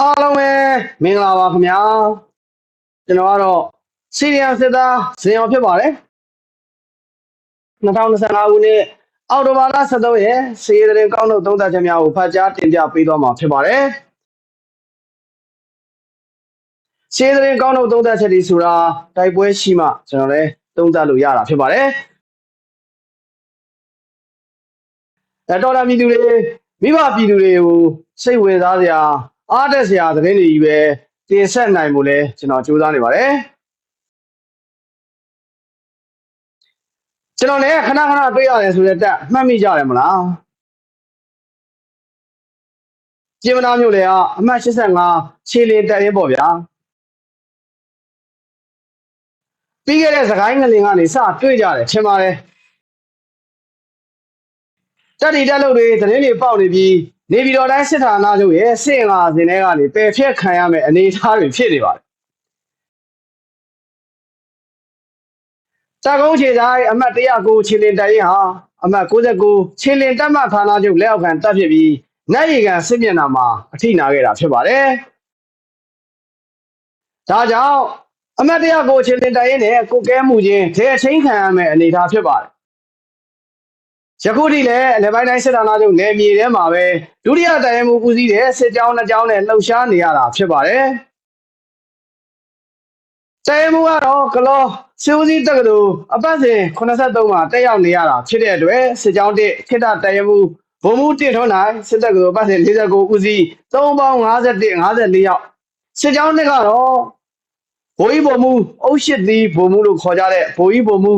အားလုံးပဲမင်္ဂလာပါခင်ဗျာကျွန်တော်ကတော့စီရီယံစစ်သားဇင်အောင်ဖြစ်ပါတယ်2025ခုနှစ်အောက်တိုဘာလ23ရက်စီရီရင်ကောင်းတို့သုံးသပ်ချက်များကိုဖတ်ကြားတင်ပြပေးသွားမှာဖြစ်ပါတယ်စီရီရင်ကောင်းတို့သုံးသပ်ချက်ဒီဆိုတာတိုက်ပွဲရှိမှကျွန်တော်လည်းသုံးသပ်လို့ရတာဖြစ်ပါတယ်အဲတော်တာပြည်သူတွေမိဘပြည်သူတွေကိုစိတ်ဝင်စားစရာ အားတက်စရာသတင်းတွေကြီးပဲတင်ဆက်နိုင်မှုလဲကျွန်တော်ကြိုးစားနေပါတယ်ကျွန်တော်လည်းခဏခဏတွေ့ရတယ်ဆိုတဲ့တက်မှတ်မိကြတယ်မလားပြင်မနာမျိုးလေကအမှတ်85ခြေလင်းတက်ရင်ပေါ့ဗျာပြီးခဲ့တဲ့စကိုင်းငလင်ကနေစတွေ့ကြတယ်ထင်ပါတယ်တက်တီတက်လို့တွေသတင်းတွေပေါက်နေပြီး နေပြည်တော်တိုင်းစစ်ဌာနချုပ်ရဲ့စစ်အင်အားစင်တွေကနေပယ်ဖျက်ခံရမယ့်အနေအထားတွေဖြစ်နေပါတယ်တာကုန်းခြေဆိုင်အမှတ်109ခြေလင်တရင်ဟာအမှတ်69ခြေလင်တက်မှဌာနချုပ်လက်အောက်ခံတပ်ဖြစ်ပြီးနိုင်ရီကန်စစ်မျက်နှာမှာအထိနာခဲ့တာဖြစ်ပါတယ်။ဒါကြောင့်အမှတ်109ခြေလင်တရင်နဲ့ကိုကဲမှုချင်းထဲအချင်းခံရမယ့်အနေအထားဖြစ်ပါတယ် ယခုထိလည်းအလယ်ပိုင်းတိုင်းစစ်ဌာနချုပ်နယ်မြေထဲမှာပဲဒုတိယတိုင်မှုဦးစီးတဲ့စစ်ကြောင်းနှစ်ကြောင်းနဲ့လှုပ်ရှားနေရတာဖြစ်ပါတယ်။တိုင်မှုကတော့ကလောစီဦးစီးတက္ကသိုလ်အပတ်စဉ်83မှာတက်ရောက်နေရတာဖြစ်တဲ့အတွက်စစ်ကြောင်းတစ်ခိတ္တတိုင်မှုဘုံမှုတင့်ထွန်းနိုင်စစ်တက္ကသိုလ်အပတ်စဉ်49ဦးစီး3ပေါင်း51 54ရောက်စစ်ကြောင်းတစ်ကတော့ဘိုးကြီးဘုံမှုအုပ်ရှိသည်ဘုံမှုလို့ခေါ်ကြတဲ့ဘိုးကြီးဘုံမှု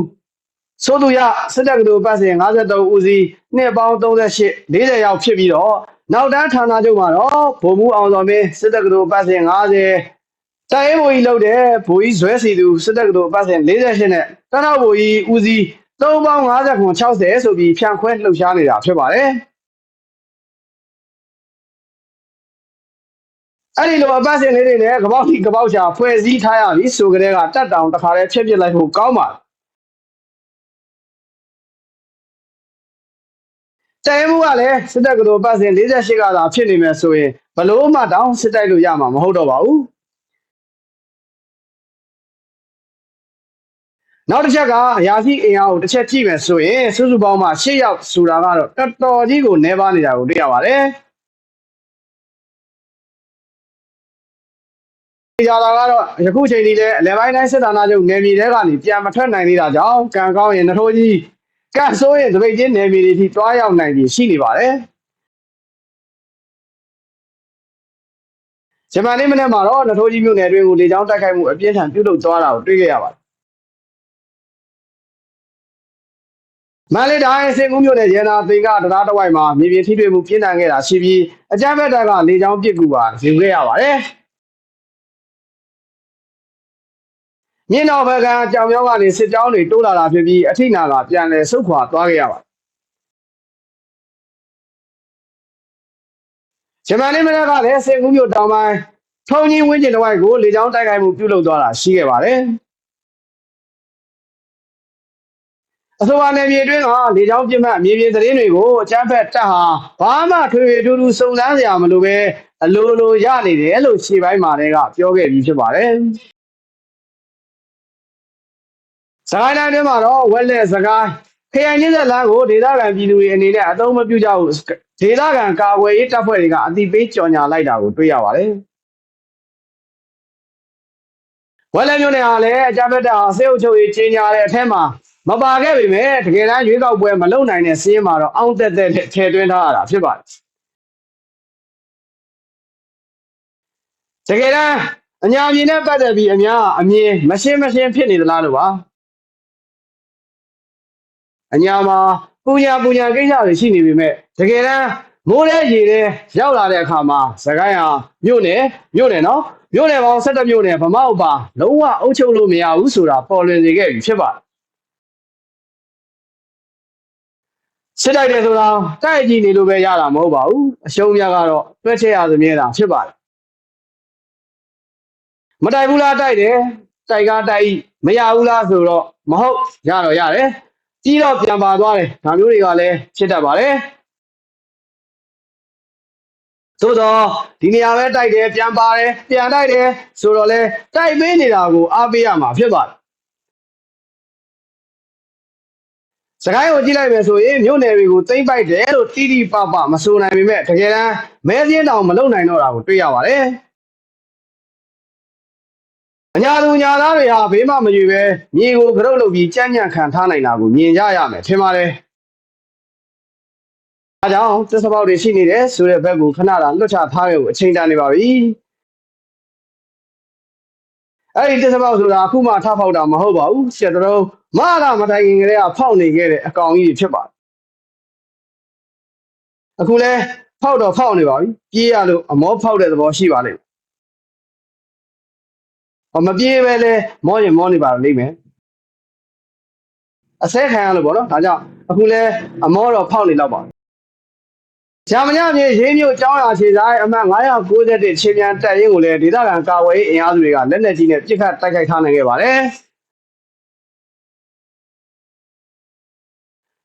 ဆိုသူရစစ်တပ်ကတော်ပတ်စဉ်53ဦးစီးနှစ်ပေါင်း38 40ရောက်ဖြစ်ပြီးတော့နောက်တန်းဌာနချုပ်မှာတော့ဗိုလ်မှူးအောင်စော်မင်းစစ်တပ်ကတော်ပတ်စဉ်50တိုင်းဘိုလ်ကြီးလုပ်တဲ့ဘိုလ်ကြီးဇွဲစီသူစစ်တပ်ကတော်ပတ်စဉ်48နဲ့တနောက်ဘိုလ်ကြီးဦးစီး3ပေါင်း50ခွန်60ဆိုပြီးဖြန့်ခွဲလှုပ်ရှားနေတာဖြစ်ပါတယ်အဲ့ဒီလိုအပတ်စဉ်လေးတွေနဲ့ကပောက်ကြီးကပောက်ချာဖွဲ့စည်းထားရပြီဆိုကြတဲ့ကတက်တောင်တစ်ခါတည်းဖြစ်ဖြစ်လိုက်ဖို့ကောင်းပါတယ် တိုင်မှုကလည်းစစ်တပ်ကတော်ပတ်စဉ်48ကသာဖြစ်နေမယ်ဆိုရင်ဘလို့မှတောင်းစစ်တိုက်လို့ရမှာမဟုတ်တော့ပါဘူးနောက်တစ်ချက်ကအရာရှိအင်အားကိုတစ်ချက်ကြည့်မယ်ဆိုရင်စုစုပေါင်းမှ၈ယောက်ဆိုတာကတော့တော်တော်ကြီးကိုနှဲပါနေတာကိုတွေ့ရပါတယ်ကြတာကတော့ယခုချိန်ထိလည်းအလယ်ပိုင်းတိုင်းစစ်ဌာနချုပ်နယ်မြေထဲကနေပြန်မထွက်နိုင်သေးတာကြောင့်ကံကောင်းရင်နှထိုးကြီး ကတ်ဆိုးရင်တပိတ်ချင်းနယ်မြေတွေထိတွားရောက်နိုင်ပြီးရှိနေပါတယ်ဂျမန်နေ့မနေ့မှာတော့နှထိုးကြီးမြို့နယ်အတွင်းကိုလေကြောင်းတိုက်ခိုက်မှုအပြင်းထန်ပြုလုပ်သွားတာကိုတွေ့ခဲ့ရပါတယ်မန္တလေးတိုင်းစင်ကူးမြို့နယ်ရန်နာသင်္ကတရားတဝိုက်မှာမြေပြင်ထိတွေ့မှုပြင်းထန်ခဲ့တာရှိပြီးအကြမ်းဖက်တပ်ကလေကြောင်းပစ်ကူပါယူခဲ့ရပါတယ် မြင်းတော်ဘက်ကကြောင်ပြောင်းကနေစစ်ကြောင်းတွေတိုးလာတာဖြစ်ပြီးအထိနာကပြန်လည်ဆုတ်ခွာသွားခဲ့ရပါတယ်ဂျမန်နေ့မနက်ကလည်းစင်ကူးမြို့တောင်ပိုင်းထုံကြီးဝင်းကျင်တစ်ဝိုက်ကိုလေကြောင်းတိုက်ခိုက်မှုပြုလုပ်သွားတာရှိခဲ့ပါတယ်အဆိုပါနယ်မြေအတွင်းကလေကြောင်းပြစ်မှတ်မြေပြင်သတင်းတွေကိုအကြမ်းဖက်တပ်ဟာဘာမှထွေထွေထူးထူးစုံစမ်းစရာမလိုပဲအလိုလိုရနေတယ်လို့ရှေ့ပိုင်းမှာလည်းကပြောခဲ့ပြီးဖြစ်ပါတယ် စကိုင်းတိုင်းတွင်းမှာတော့ဝက်လက်စကိုင်းခရိုင်ကြီးသက်လမ်းကိုဒေသခံပြည်သူတွေအနေနဲ့အသုံးမပြုကြဘူးဒေသခံကာကွယ်ရေးတပ်ဖွဲ့တွေကအတိပေးကြော်ညာလိုက်တာကိုတွေ့ရပါတယ်ဝက်လက်မျိုးနယ်ဟာလည်းအကြမ်းဖက်တပ်ဟာစေအုပ်ချုပ်ရေးကြီးညာတဲ့အထက်မှာမပါခဲ့ပေမဲ့တကယ်တမ်းရွေးကောက်ပွဲမလုပ်နိုင်တဲ့စီးရင်မှာတော့အောင်းတက်တက်နဲ့ထည့်သွင်းထားရတာဖြစ်ပါတယ်တကယ်တမ်းအညာမြင်နဲ့ပတ်သက်ပြီးအများအမြင်မရှင်းမရှင်းဖြစ်နေသလားလို့ပါ အညာမှာပူညာပူညာကိစ္စတွေရှိနေပေမဲ့တကယ်တမ်းမိုးတဲ့ရေတဲ့ရောက်လာတဲ့အခါမှာသခိုင်းဟာမြို့နယ်မြို့နယ်နော်မြို့နယ်ပေါင်း17မြို့နယ်ဗမောက်ပါလုံးဝအုပ်ချုပ်လို့မရဘူးဆိုတာပေါ်လွင်စေခဲ့ပြီဖြစ်ပါတယ်စစ်တိုက်တယ်ဆိုတာတိုက်ကြည့်နေလို့ပဲရတာမဟုတ်ပါဘူးအရှုံးများကတော့တွက်ချက်ရသမျှတာဖြစ်ပါတယ်မတိုက်ဘူးလားတိုက်တယ်တိုက်ကားတိုက်မရဘူးလားဆိုတော့မဟုတ်ရတော့ရတယ် ကြီးတော့ပြန်ပါသွားတယ်ဒါမျိုးတွေကလည်းဖြစ်တတ်ပါတယ်သို့တော့ဒီနေရာပဲတိုက်တယ်ပြန်ပါတယ်ပြန်တိုက်တယ်ဆိုတော့လေတိုက်ပေးနေတာကိုအားပေးရမှာဖြစ်ပါတယ်စကိုင်းကိုကြည့်လိုက်မယ်ဆိုရင်မြို့နယ်တွေကိုသိမ့်ပိုက်တယ်လို့တိတိပပမဆိုနိုင်ပေမဲ့တကယ်တမ်းမဲစင်းတောင်မလုံနိုင်တော့တာကိုတွေ့ရပါတယ် အညာသူညာသားတွေဟာဘေးမှမရွေပဲမြေကိုကရုတ်လုပ်ပြီးကြမ်းကြမ်းခံထားနိုင်တာကိုမြင်ကြရမယ်ထင်ပါတယ်အဲကြောင့်သစ္စာပေါက်တွေရှိနေတယ်ဆိုတဲ့ဘက်ကိုခဏတာလွတ်ချထားခဲ့ဖို့အချိန်တန်နေပါပြီအဲ့ဒီသစ္စာပေါက်ဆိုတာအခုမှထဖောက်တာမဟုတ်ပါဘူးဆက်တော်မကမတိုင်ခင်ကလေးကဖောက်နေခဲ့တဲ့အကောင်ကြီးဖြစ်ပါတယ်အခုလဲဖောက်တော့ဖောက်နေပါပြီပြေးရလို့အမောဖောက်တဲ့သဘောရှိပါလိမ့်မယ်ဟော မပြေးပဲလဲမောရင်မောနေပါလိမ့်မယ်အစဲခံရလို့ပေါ့နော်ဒါကြောင့်အခုလဲအမောတော့ဖောက်နေတော့ပါဂျာမနီမြေရေးမြို့ကျောင်းရခြေဆိုင်အမှတ်991ချင်းမြန်တက်ရင်ကိုလည်းဒေသခံကာဝေးအင်အားစုတွေကလက်နက်ကြီးနဲ့ပစ်ခတ်တိုက်ခိုက်ထားနိုင်ခဲ့ပါတယ်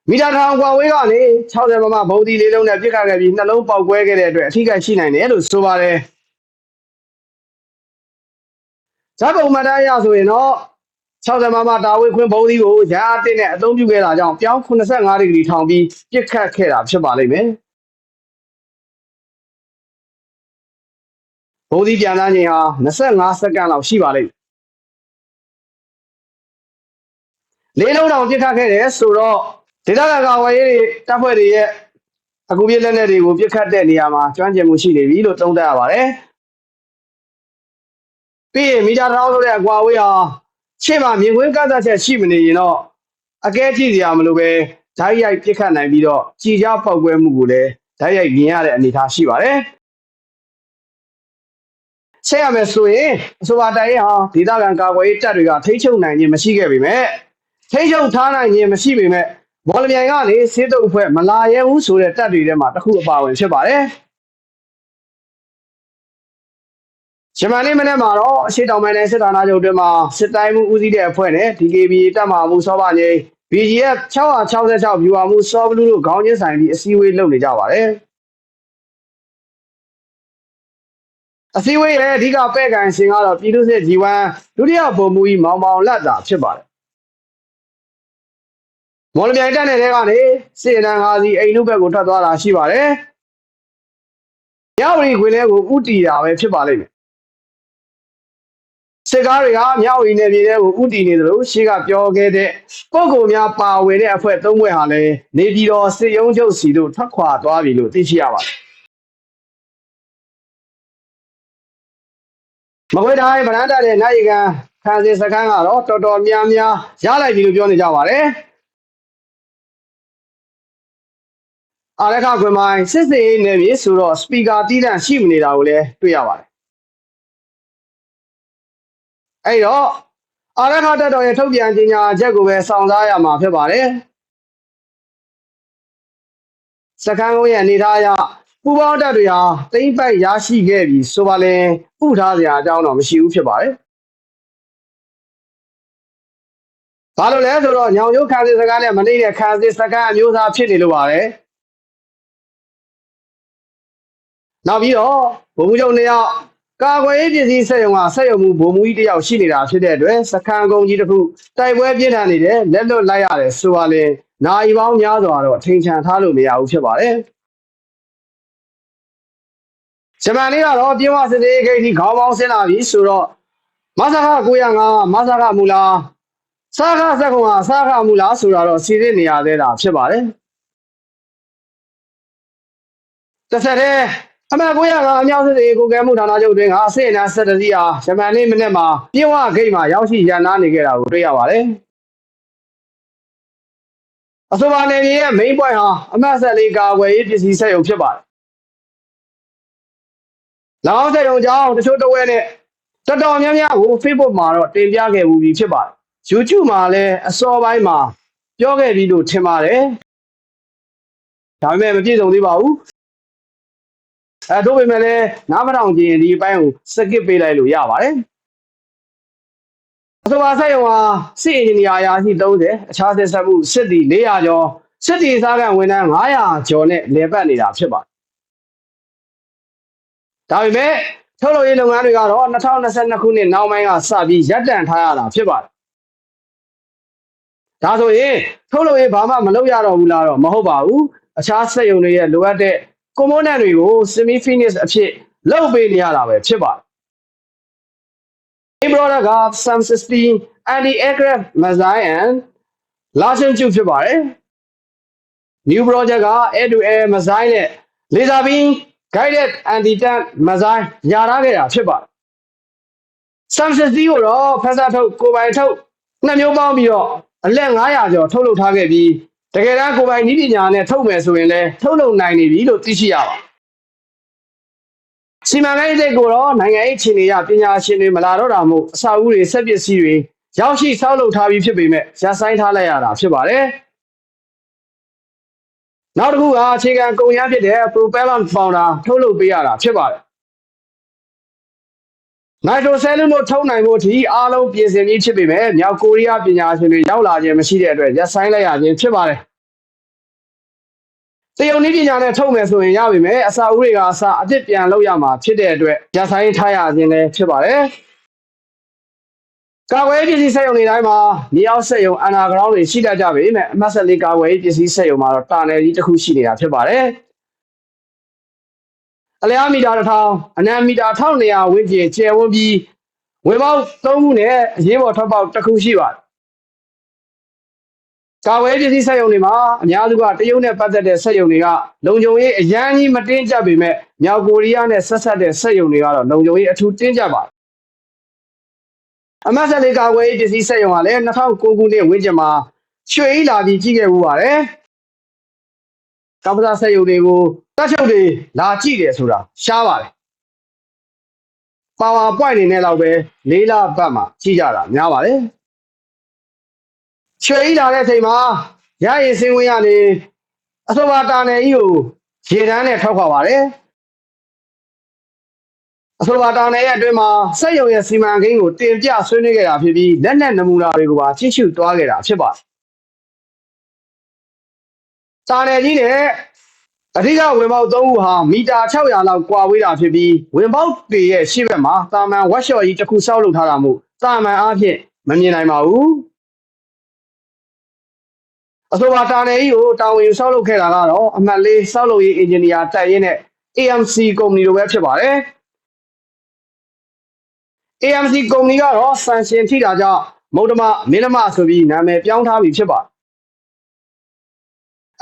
မီတာထောင်ကွာဝေးကနေ60မမဘုံဒီလေးလုံးနဲ့ပစ်ခတ်ခဲ့ပြီးနှလုံးပေါက်ကွဲခဲ့တဲ့အတွက်အထိခိုက်ရှိနိုင်တယ်လို့ဆိုပါတယ် ဇက်ပုံမတန်းရဆိုရင်တော့60မမတာဝေးခွင်းဘုံဒီကိုရာအတင်းနဲ့အသုံးပြုခဲ့တာကြောင့်ပြောင်း85ဒီဂရီထောင်ပြီးပစ်ခတ်ခဲ့တာဖြစ်ပါလိမ့်မယ်ဘုံဒီပြန်လာချိန်ဟာ25စက္ကန့်လောက်ရှိပါလိမ့်လေးလုံးတောင်ပစ်ခတ်ခဲ့တယ်ဆိုတော့ဒေသခံကာဝေးရေးတပ်ဖွဲ့တွေရဲ့အကူပြည့်လက်နက်တွေကိုပြစ်ခတ်တဲ့နေရာမှာကျွမ်းကျင်မှုရှိနေပြီလို့သုံးသပ်ရပါတယ်။ ပြီးရင်မီတာထောင်ဆိုတဲ့အကွာဝေးဟာရှေ့မှာမြင်ကွင်းကန့်သက်ချက်ရှိမနေရင်တော့အကဲကြည့်စရာမလိုပဲဓာတ်ရိုက်ပြစ်ခတ်နိုင်ပြီးတော့ကြည်ကြားပောက်ကွဲမှုကိုလည်းဓာတ်ရိုက်မြင်ရတဲ့အနေအထားရှိပါတယ်။ဆက်ရမယ်ဆိုရင်အဆိုပါတိုင်းဟာဒေသခံကာကွယ်ရေးတပ်တွေကထိ ंछ ုံနိုင်ခြင်းမရှိခဲ့ပေမဲ့ထိ ंछ ုံထားနိုင်ခြင်းမရှိပေမဲ့မော်လမြိုင်ကနေစေတုပ်အဖွဲ့မလာရဲဘူးဆိုတဲ့တပ်တွေထဲမှာတစ်ခုအပါဝင်ဖြစ်ပါတယ်။ ဂျမန်လေးမနေ့မှာတော့အရှိတောင်ပိုင်းနယ်စစ်ဌာနချုပ်တွင်မှာစစ်တိုင်းမှုဦးစီးတဲ့အဖွဲ့နဲ့ DKB တပ်မမှုစောပါငိမ့် BGF 666ဗျူဟာမှုစောဘလူးတို့ခေါင်းချင်းဆိုင်ပြီးအစည်းအဝေးလုပ်နေကြပါတယ်။အစည်းအဝေးရဲ့အဓိကပဲ့ကန်ရှင်ကတော့ပြည်သူ့စစ် G1 ဒုတိယဗိုလ်မှူးကြီးမောင်မောင်လတ်တာဖြစ်ပါတယ်မော်လမြိုင်တက်နေတဲ့ကနေစေနံငါးစီအိမ်နုဘက်ကိုထွက်သွားတာရှိပါတယ်။မြောက်ရီခွေလဲကိုဥတီတာပဲဖြစ်ပါလိမ့်မယ်။ စစ်ကားတွေကမြောက်ရီနယ်မြေတွေကိုဥတီနေသလိုရှေ့ကပြောခဲ့တဲ့ပုံကိုများပါဝင်တဲ့အဖွဲ့သုံးဖွဲ့ဟာလည်းနေပြည်တော်စစ်ရုံးချုပ်စီတို့ထွက်ခွာသွားပြီလို့သိရှိရပါတယ်။မကွေးတိုင်းဗရန်တာနဲ့နိုင်ကန်ခံစစ်စခန်းကတော့တော်တော်များများရလိုက်ပြီလို့ပြောနေကြပါတယ်။အာရခခွင်မိုင်းစစ်စေးနယ်မြေဆိုတော့စပီကာတီးတန့်ရှိမနေတာကိုလည်းတွေ့ရပါတယ် အဲ့တော့အာရခတက်တော်ရဲ့ထုတ်ပြန်ကြေညာချက်ကိုပဲစောင့်စားရမှာဖြစ်ပါတယ်စကန်းကုန်းရဲ့အနေထားအရပူပေါင်းတက်တွေဟာတိမ့်ပိုက်ရရှိခဲ့ပြီဆိုပါလဲဥထားစရာအကြောင်းတော့မရှိဘူးဖြစ်ပါတယ်ဘာလို့လဲဆိုတော့ညောင်ရုပ်ခံစစ်စကားနဲ့မနေတဲ့ခံစစ်စကားအမျိုးသားဖြစ်နေလို့ပါတယ်နောက်ပြီးတော့ဗိုလ်မှူးချုပ်နှစ်ယောက် ကာကွယ်ရေးပစ္စည်းဆက်ရုံကဆက်ရုံမူဗိုလ်မှူးကြီးတစ်ယောက်ရှိနေတာဖြစ်တဲ့အတွက်စခန်းကုန်းကြီးတစ်ခုတိုက်ပွဲပြင်းထန်နေတယ်လက်လွတ်လိုက်ရတယ်ဆိုပါလေနိုင်ပေါင်းများစွာတော့ထိန်ချန်ထားလို့မရဘူးဖြစ်ပါတယ်ဂျမန်လေးကတော့ပြေဝစစ်သေးဂိတ်ကြီးခေါင်းပေါင်းဆင်းလာပြီဆိုတော့မဆာခ905မဆာခမူလားစာခစက်ကုံကစာခမူလားဆိုတာတော့စီစစ်နေရသေးတာဖြစ်ပါတယ်တစ်ဆက်တည်း အမှန်ကိုရကအမြောက်စစ်တွေကိုကဲမှုဌာနချုပ်တွင်ကအစစ်အနာဆက်တစီးအားရမန်လေးမိနစ်မှာပြေဝဂိတ်မှာရောက်ရှိရန်နာနေခဲ့တာကိုတွေ့ရပါတယ်အဆိုပါနေမြေရဲ့ main point ဟာအမှတ်ဆက်လေးကာဝယ်ရေးပစ္စည်းဆက်ရုံဖြစ်ပါတယ်။လောင်းဆက်ရုံကြောင့်တချို့တဝဲနဲ့တော်တော်များများကို Facebook မှာတော့တင်ပြခဲ့မှုပြီးဖြစ်ပါတယ်။ YouTube မှာလည်းအစောပိုင်းမှာပြောခဲ့ပြီးလို့ထင်ပါတယ်။ဒါပေမဲ့မပြည့်စုံသေးပါဘူး အဲတို့ပေမဲ့လည်းနားမထောင်ကြည့်ရင်ဒီအပိုင်းကိုစကစ်ပေးလိုက်လို့ရပါတယ်အဆိုပါဆက်ရုံဟာစစ်အင်ဂျင်နီယာအရာရှိ30အခြားဆက်ဆက်မှုစစ်တီ400ကျော်စစ်တီစားကန်ဝန်ထမ်း900ကျော်နဲ့လည်ပတ်နေတာဖြစ်ပါတယ်ဒါပေမဲ့ထုတ်လုပ်ရေးလုပ်ငန်းတွေကတော့2022ခုနှစ်နောက်ပိုင်းကစပြီးရပ်တန့်ထားရတာဖြစ်ပါတယ်ဒါဆိုရင်ထုတ်လုပ်ရေးဘာမှမလုပ်ရတော့ဘူးလားတော့မဟုတ်ပါဘူးအခြားစက်ရုံတွေရဲ့လိုအပ်တဲ့ component တွေကို semi finish အဖြစ်လုပ်ပေးနေရတာပဲဖြစ်ပါတယ် main product က SAM16 anti-aircraft missile and launching tube ဖြစ်ပါတယ် new project က air to air missile နဲ့ laser beam guided anti-tank missile ညာထားခဲ့တာဖြစ်ပါတယ် SAM16 ကိုတော့ဖက်ဆာထုတ်ကိုပိုင်ထုတ်နှစ်မျိုးပေါင်းပြီးတော့အလက်900ကျော်ထုတ်လုပ်ထားခဲ့ပြီး တကယ်တမ်းကိုပိုင်နည်းပညာနဲ့ထုတ်မယ်ဆိုရင်လည်းထုတ်လုပ်နိုင်နေပြီလို့သိရှိရပါတယ်စီမံကိန်းအသစ်ကိုတော့နိုင်ငံရေးအခြေအနေအရပညာရှင်တွေမလာတော့တာမို့အစာအုပ်တွေစက်ပစ္စည်းတွေရောက်ရှိဆောက်လုပ်ထားပြီးဖြစ်ပေမဲ့ရပ်ဆိုင်းထားလိုက်ရတာဖြစ်ပါတယ်။နောက်တစ်ခုကအခြေခံကုန်ရဖြစ်တဲ့ propellant founder ထုတ်လုပ်ပေးရတာဖြစ်ပါတယ်။ nitro cellulose ထုတ်နိုင်ဖို့အထိအားလုံးပြင်ဆင်ပြီးဖြစ်ပေမဲ့မြောက်ကိုရီးယားပညာရှင်တွေရောက်လာခြင်းမရှိတဲ့အတွက်ရပ်ဆိုင်းလိုက်ရခြင်းဖြစ်ပါတယ်။တရုတ်နည်းပညာနဲ့ထုတ်မယ်ဆိုရင်ရပါမယ်အစာအုပ်တွေကအစာအစ်စ်ပြန်လုပ်ရမှာဖြစ်တဲ့အတွက်ရပ်ဆိုင်းထားရခြင်းလည်းဖြစ်ပါတယ်ကာကွယ်ရေးပစ္စည်းစက်ရုံတွေတိုင်းမှာမြေအောက်စက်ရုံအနာဂရောင်းတွေရှိတတ်ကြပေမဲ့အမတ်ဆက်လေးကာကွယ်ရေးပစ္စည်းစက်ရုံမှာတော့တာနယ်ကြီးတစ်ခုရှိနေတာဖြစ်ပါတယ် အလျားမီတာ1000အနံမီတာ1200ဝန်းကျင်ကျယ်ဝန်းပြီးဝင်ပေါက်3ခုနဲ့အရေးပေါ်ထွက်ပေါက်တစ်ခုရှိပါတယ်ကာဝယ်ပစ္စည်းစက်ရုံတွေမှာအများစုကတရုတ်နဲ့ပတ်သက်တဲ့စက်ရုံတွေကလုံခြုံရေးအရန်ကြီးမတင်းကျပ်ပေမဲ့မြောက်ကိုရီးယားနဲ့ဆက်ဆက်တဲ့စက်ရုံတွေကတော့လုံခြုံရေးအထူးတင်းကျပ်ပါတယ်အမတ်ဆက်လေးကာဝယ်ရေးပစ္စည်းစက်ရုံကလည်း2009ခုနှစ်ဝန်းကျင်မှာရွှေဤလာပြီးကြီးခဲ့မှုပါတယ် ကမ္ဘာစက်ရုံတွေကိုတက်ချုပ်တွေလာကြည့်တယ်ဆိုတာရှားပါတယ်ပါဝါပွိုင်နေနဲ့တော့ပဲလေးလပတ်မှာကြီးကြတာများပါတယ်ချွေဤလာတဲ့အချိန်မှာရရင်စင်းဝင်ရနေအဆိုပါတာနယ်ကြီးကိုရေတန်းနဲ့ထောက်ခွာပါတယ်အဆိုပါတာနယ်ရဲ့အတွင်းမှာစက်ရုံရဲ့စီမံကိန်းကိုတင်ပြဆွေးနွေးခဲ့တာဖြစ်ပြီးလက်နက်နမူနာတွေကိုပါကြည့်ရှုသွားခဲ့တာဖြစ်ပါတယ် တာနယ်ကြီးနဲ့အဓိကဝင်ပေါက်၃ခုဟာမီတာ600လောက်ကွာဝေးတာဖြစ်ပြီးဝင်ပေါက်တွေရဲ့ရှေ့ဘက်မှာတာမန်ဝက်ရှော့ကြီးတစ်ခုဆောက်လုပ်ထားတာမို့တာမန်အားဖြင့်မမြင်နိုင်ပါဘူးအဆိုပါတာနယ်ကြီးကိုတာဝန်ယူဆောက်လုပ်ခဲ့တာကတော့အမှတ်လေးဆောက်လုပ်ရေးအင်ဂျင်နီယာတက်ရင်နဲ့ AMC ကုမ္ပဏီလိုပဲဖြစ်ပါတယ် AMC ကုမ္ပဏီကတော့ဆန်ရှင်ထိတာကြောင့်မုဒ္ဓမမင်းဓမဆိုပြီးနာမည်ပြောင်းထားပြီဖြစ်ပါတယ်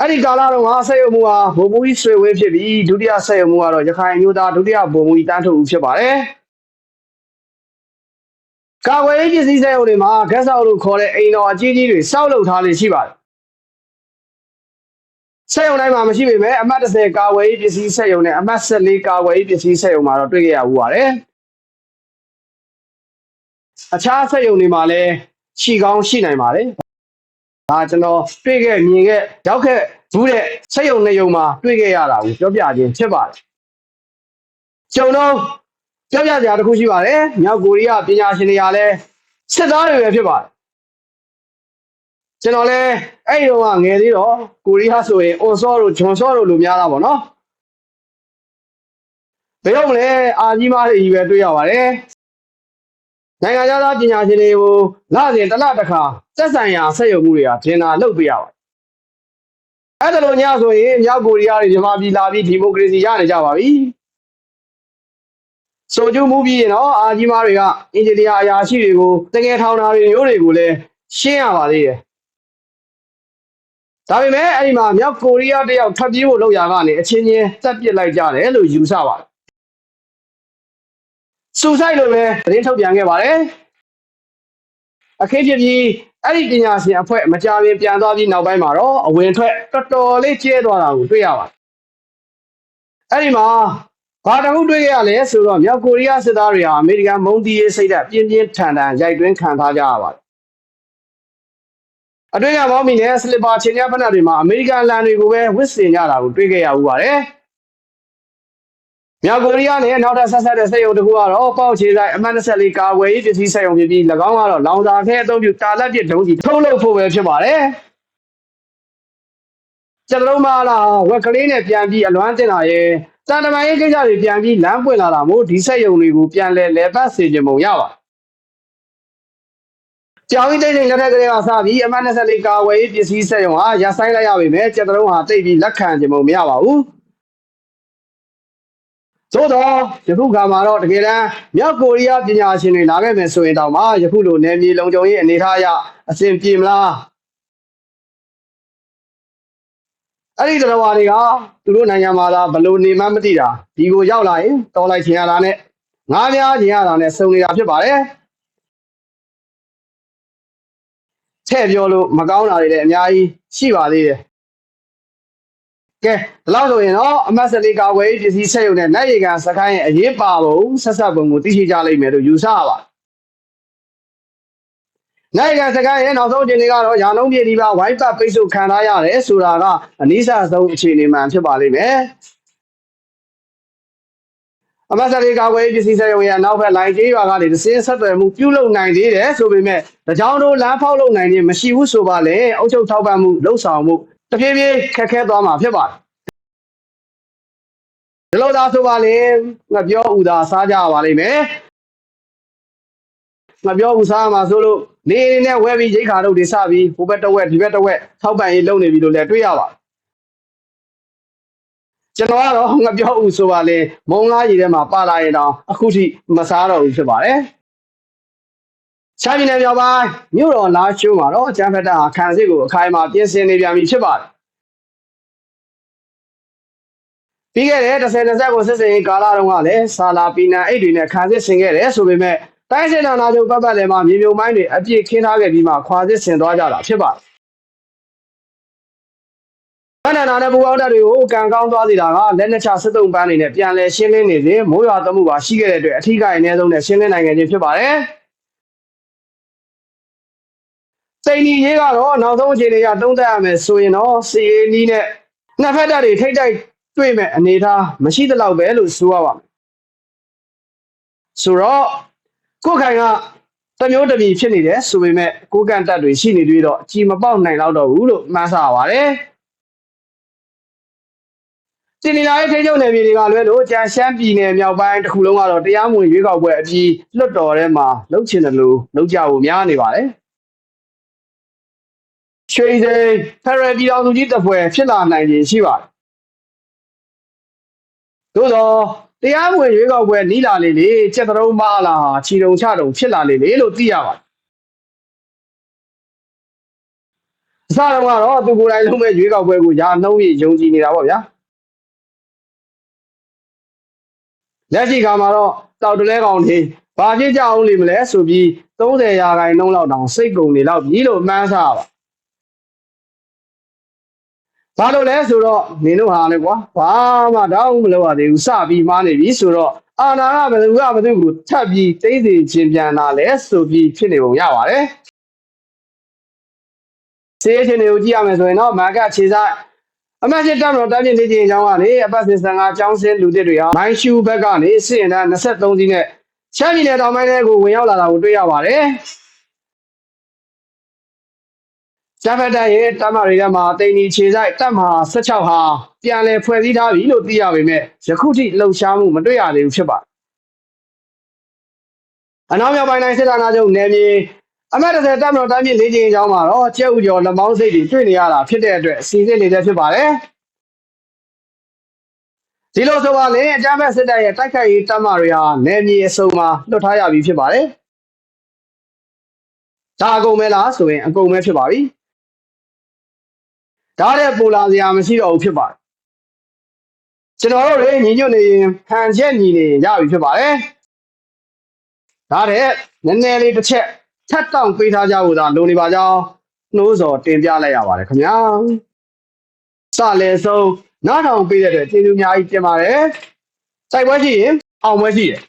အဲ့ဒီကာလတော့ငါဆက်ရုံမှုဟာဘုံမူကြီးဆွေဝင်းဖြစ်ပြီးဒုတိယဆက်ရုံမှုကတော့ရခိုင်မျိုးသားဒုတိယဘုံမူကြီးတန်းထုတ်ဦးဖြစ်ပါတယ်ကာဝေးပစ္စည်းဆက်ရုံတွေမှာဂက်ဆောက်လို့ခေါ်တဲ့အိမ်တော်အကြီးကြီးတွေစောက်လုပ်ထားလေရှိပါတယ်ဆက်ရုံတိုင်းမှာမရှိပေမဲ့အမှတ်30ကာဝေးပစ္စည်းဆက်ရုံနဲ့အမှတ်14ကာဝေးပစ္စည်းဆက်ရုံမှာတော့တွေ့ကြရဘူးပါတယ်အခြားဆက်ရုံတွေမှာလည်းရှိကောင်းရှိနိုင်ပါတယ် ဒါကျွန်တော်တွေ့ခဲ့မြင်ခဲ့ရောက်ခဲ့ဘူးတဲ့ဆက်ရုံနေုံမှာတွေ့ခဲ့ရတာကိုပြောပြခြင်းဖြစ်ပါတယ်ကျုံတော့ပြောပြကြတစ်ခုရှိပါတယ်မြောက်ကိုရီးယားပညာရှင်တွေကလည်းစစ်သားတွေပဲဖြစ်ပါတယ်ကျွန်တော်လည်းအဲ့ဒီတော့ငယ်သေးတော့ကိုရီးယားဆိုရင်အွန်ဆော့တို့ဂျွန်ဆော့တို့လိုများတာပေါ့နော်ဘယ်တော့မလဲအာကြီးမားတွေကြီးပဲတွေ့ရပါတယ် နိုင်ငံခြားသားပညာရှင်တွေကိုလစဉ်တစ်လတစ်ခါသက်ဆိုင်ရာဆက်ရုံမှုတွေကဂျင်နာလုပ်ပေးရပါတယ်။အဲ့ဒါလိုညဆိုရင်မြောက်ကိုရီးယားတွေမြန်မာပြည်လာပြီးဒီမိုကရေစီရနေကြပါပြီ။ဆိုကျူးမှုပြီးရင်တော့အာကြီးမားတွေကအင်ဂျင်နီယာအရာရှိတွေကိုတကယ်ထောင်တာတွေမျိုးတွေကိုလည်းရှင်းရပါသေးတယ်။ဒါပေမဲ့အဲ့ဒီမှာမြောက်ကိုရီးယားတယောက်ထပ်ပြေးဖို့လုပ်ရကနေအချင်းချင်းတက်ပစ်လိုက်ကြတယ်လို့ယူဆပါတယ်။ စူဆိုင်လို့ပဲသတင်းထုတ်ပြန်ခဲ့ပါတယ်အခင်းဖြစ်ပြီးအဲ့ဒီပညာရှင်အဖွဲ့မကြခင်ပြန်သွားပြီးနောက်ပိုင်းမှာတော့အဝင်ထွက်တော်တော်လေးကျဲသွားတာကိုတွေ့ရပါတယ်အဲ့ဒီမှာဘာတခုတွေ့ရလဲဆိုတော့မြောက်ကိုရီးယားစစ်သားတွေဟာအမေရိကန်မုံတီးရေးစိတ်ဓာတ်ပြင်းပြင်းထန်ထန်ရိုက်တွင်းခံထားကြရပါတယ်အတွင်းကမောင်းမီနဲ့စလစ်ပါချင်းရဖက်နှက်တွေမှာအမေရိကန်လန်တွေကိုပဲဝစ်စင်ကြတာကိုတွေ့ခဲ့ရဦးပါတယ် မြောက်ကိုရီးယားနဲ့နောက်ထပ်ဆက်ဆက်တဲ့စက်ရုံတစ်ခုကတော့ပေါက်ချေဆိုင်အမှတ်24ကာဝယ်ရေးပစ္စည်းစက်ရုံဖြစ်ပြီး၎င်းကတော့လောင်စာခဲအသုံးပြုတာလက်ပစ်ဒုံးကြီးထုတ်လုပ်ဖို့ပဲဖြစ်ပါတယ်။ကျွန်တော်မှလာဝက်ကလေးနဲ့ပြန်ပြီးအလွမ်းတင်လာရဲ့တတန်တမာရေးကိစ္စတွေပြန်ပြီးလမ်းပွင့်လာတာမို့ဒီစက်ယုံတွေကိုပြန်လဲလဲပတ်စေခြင်းပုံရပါကြောင်ကြီးတိတ်တိတ်လက်ထက်ကလေးကစပြီးအမှတ်24ကာဝယ်ရေးပစ္စည်းစက်ယုံဟာရဆိုင်လိုက်ရပြီမဲ့ကြက်တုံးဟာတိတ်ပြီးလက်ခံခြင်းပုံမရပါဘူး သို့တော့ယခုခါမှာတော့တကယ်တမ်းမြောက်ကိုရီးယားပညာရှင်တွေလာခဲ့မယ်ဆိုရင်တောင်မှယခုလိုနယ်မြေလုံခြုံရေးအနေအထားအရအဆင်ပြေမလားအဲ့ဒီတော်ဝါတွေကသူတို့နိုင်ငံမှာလာဘလို့နေမှမသိတာဒီကိုရောက်လာရင်တော်လိုက်ချင်ရတာနဲ့ငားများချင်ရတာနဲ့စုံနေတာဖြစ်ပါတယ်ထည့်ပြောလို့မကောင်းတာတွေလည်းအများကြီးရှိပါသေးတယ် ကဲဒီလောက်ဆိုရင်တော့အမတ်စလေးကာဝယ်ရေးပစ္စည်းဆက်ရုံနဲ့နိုင်ရီကန်စကိုင်းရဲ့အရေးပါပုံဆက်ဆက်ပုံကိုသိရှိကြလိမ့်မယ်လို့ယူဆရပါတယ်နိုင်ကန်စကိုင်းရဲ့နောက်ဆုံးအခြေအနေကတော့ရာနှုန်းပြည်ဒီပါဝိုင်းပတ်ပိတ်ဆို့ခံထားရတယ်ဆိုတာကအနည်းဆဆုံးအခြေအနေမှန်ဖြစ်ပါလိမ့်မယ်အမတ်စလေးကာဝယ်ရေးပစ္စည်းဆက်ရုံရဲ့နောက်ဘက်လိုင်းကျေးရွာကနေသစင်းဆက်သွယ်မှုပြုလုပ်နိုင်သေးတယ်ဆိုပေမဲ့တကြောင်တို့လမ်းဖောက်လုပ်နိုင်ခြင်းမရှိဘူးဆိုပါလေအုပ်ချုပ်ထောက်ပံ့မှုလှုပ်ဆောင်မှု တဖြည်းဖြည်းခက်ခဲသွားမှာဖြစ်ပါတယ်ဒီလိုသာဆိုပါလေငါပြောဥသာစားကြပါလိမ့်မယ်ငါပြောဥစားမှာဆိုလို့နေနေနဲ့ဝဲပြီးရိတ်ခါတို့တွေစပြီးဟိုဘက်တစ်ဝက်ဒီဘက်တစ်ဝက်ထောက်ပံ့ရေးလုပ်နေပြီလို့လည်းတွေ့ရပါတယ်ကျွန်တော်ကတော့ငါပြောဥဆိုပါလေမုံလားကြီးထဲမှာပါလာရင်တော့အခုထိမစားတော့ဘူးဖြစ်ပါတယ် ချာပြည်နယ်မြောက်ပိုင်းမြို့တော်လာချိုးမှာတော့ကျန်းဖက်တာခံစစ်ကိုအခိုင်အမာပြင်ဆင်နေပြန်ပြီဖြစ်ပါတယ်ပြီးခဲ့တဲ့30 20ကိုစစ်စင်ရေးကာလတုန်းကလည်းဆာလာပီနန်အိတ်တွေနဲ့ခံစစ်ဆင်ခဲ့တယ်ဆိုပေမဲ့တိုင်းစစ်ဌာနချုပ်ပတ်ပတ်လည်မှာမြေမြုံမိုင်းတွေအပြည့်ခင်းထားခဲ့ပြီးမှခွာစစ်ဆင်သွားကြတာဖြစ်ပါတယ်ဗန္ဒနာနဲ့ဘူအောင်တပ်တွေကိုကံကောင်းသွားစေတာကလက်နက်ချစစ်တုံးပန်းတွေနဲ့ပြန်လည်ရှင်းလင်းနေစဉ်မိုးရွာသွမှုပါရှိခဲ့တဲ့အတွက်အထီးကအနည်းဆုံးနဲ့ရှင်းလင်းနိုင်ခဲ့ခြင်းဖြစ်ပါတယ်။ စိန်ဒီရေးကတော့နောက်ဆုံးအခြေအနေကသုံးသပ်ရမယ်ဆိုရင်တော့စီအေနီးနဲ့နှစ်ဖက်တပ်တွေထိတ်တိုက်တွေ့မဲ့အနေအထားမရှိသလောက်ပဲလို့ဆိုရပါမယ်။ဆိုတော့ကိုခိုင်ကတမျိုးတမီဖြစ်နေတယ်ဆိုပေမဲ့ကိုကန်တက်တွေရှိနေသေးတော့အကြီးမပေါက်နိုင်တော့ဘူးလို့မှန်းဆရပါတယ်။စီနီလာရဲ့ထိန်းချုပ်နယ်မြေတွေကလွဲလို့ကြံရှမ်းပြည်နယ်မြောက်ပိုင်းတစ်ခုလုံးကတော့တရားမဝင်ရွေးကောက်ပွဲအပြီးလွတ်တော်ထဲမှာလှုပ်ချင်တယ်လို့လှုပ်ကြဖို့များနေပါတယ်။ ရွှေစိန်ဖရယ်ပြည်တော်စုကြီးတပ်ဖွဲ့ဖြစ်လာနိုင်ခြင်းရှိပါတယ်။သို့တော့တရားမဝင်ရွေးကောက်ပွဲနီးလာလေလေစက်တုံးမလာဟာခြီတုံချတုံဖြစ်လာလေလေလို့သိရပါတယ်။အစတော့ကတော့သူကိုယ်တိုင်လုံးမဲ့ရွေးကောက်ပွဲကိုယာနှုံးပြီးယုံကြည်နေတာပေါ့ဗျာ။လက်ရှိကမှာတော့တောက်တလဲကောင်တွေဘာဖြစ်ကြအောင်လိမ့်မလဲဆိုပြီး30ရာခိုင်နှုန်းလောက်တောင်စိတ်ကုန်နေလောက်ပြီလို့မှန်းဆပါ ဘာလို့လဲဆိုတော့နင်တို့ဟာလေကွာဘာမှတောင်းမလုပ်ရသေးဘူးစပြီးမားနေပြီဆိုတော့အာနာကဘယ်သူကဘယ်သူကိုထပ်ပြီးတိတ်စီခြင်းပြန်လာလဲဆိုပြီးဖြစ်နေပုံရပါတယ်စေးချင်းတွေကိုကြည့်ရမယ်ဆိုရင်တော့မာကခြေစားအမတ်စစ်တပ်တော်တန်းပြင်းနေခြင်းအကြောင်းကနေအပတ်စစ်15ကျောင်းစင်းလူသစ်တွေဟာမိုင်းရှူဘက်ကနေစစ်ရင်တန်း23စီးနဲ့ချမ်းပြည်နယ်တောင်ပိုင်းတွေကိုဝင်ရောက်လာတာကိုတွေ့ရပါတယ်။ ကျဖက်တရဲ့တပ်မတွေထဲမှာတိန်နီခြေဆိုင်တပ်မဟာ16ဟာပြန်လည်ဖွဲ့စည်းထားပြီလို့သိရပေမဲ့ယခုထိလှုပ်ရှားမှုမတွေ့ရသေးဘူးဖြစ်ပါတယ်။အနောက်မြောက်ပိုင်းတိုင်းစစ်ဌာနချုပ်နယ်မြေအမတ်30တပ်မတော်တိုင်းပြည်လေးချင်းအကြောင်းမှာတော့ကျဲဥကျော်လက်မောင်းစိတ်တွေတွေ့နေရတာဖြစ်တဲ့အတွက်အစီအစဉ်နေတဲ့ဖြစ်ပါတယ်ဒီလိုဆိုပါလေအကြမ်းဖက်စစ်တပ်ရဲ့တိုက်ခိုက်ရေးတပ်မတွေဟာနယ်မြေအစုံမှာလွတ်ထားရပြီဖြစ်ပါတယ်ဒါအကုန်ပဲလားဆိုရင်အကုန်ပဲဖြစ်ပါပြီ ဒါတဲ့ပူလာစရာမရှိတော့ဘူးဖြစ်ပါတယ်ကျွန်တော်တို့တွေညီညွတ်နေရင်ဟန်ချက်ညီနေရပြီဖြစ်ပါတယ်ဒါတဲ့နည်းနည်းလေးတစ်ချက်ထက်တောင့်ပေးထားကြဖို့သာလိုနေပါကြောင်းနှိုးစော်တင်ပြလိုက်ရပါတယ်ခင်ဗျာစလဲဆုံးနားထောင်ပေးတဲ့အတွက်ကျေးဇူးအများကြီးတင်ပါတယ်စိုက်ပွဲရှိရင်အောင်ပွဲရှိတယ်